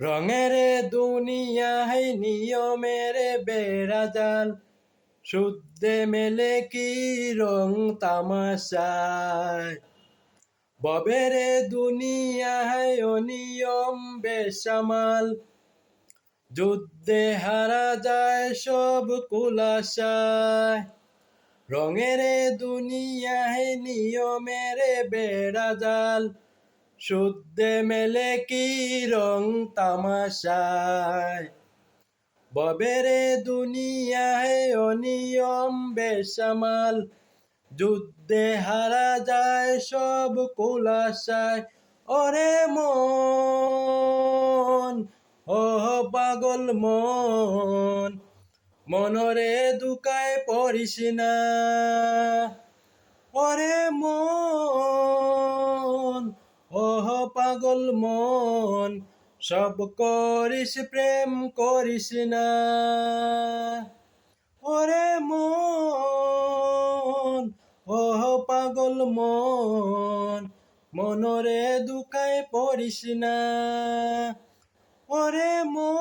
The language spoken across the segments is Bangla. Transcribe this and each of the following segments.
রঙের দুনিয়ায় নিয়মের বেড়াজাল। শুদ্ধে মেলে কি রং তামাশায়? ববের দুনিয়ায় অনিয়ম বেসামাল। যুদ্ধে হারা যায় সব কুলাশায়। রঙের দুনিয়ায় নিয়মের বেড়াজাল। শুদ্ধে মেলে কি রং তামাশায়? ববের দুনিয়ায় অনিয়ম বেসামাল, যুদ্ধে হারা যায় সব কুলাশায়। ওরে মন ও পাগল মন, মনরে দুকায় পড়িস না ওরে মন ও পাগল মন, সব করিস প্রেম করিস না। ওরে মন ও পাগল মন, মনরে দুকায় পড়িস না। ওরে মন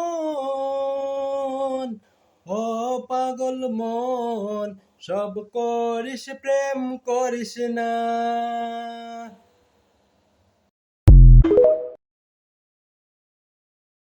ও পাগল মন, সব করিস প্রেম করিস না।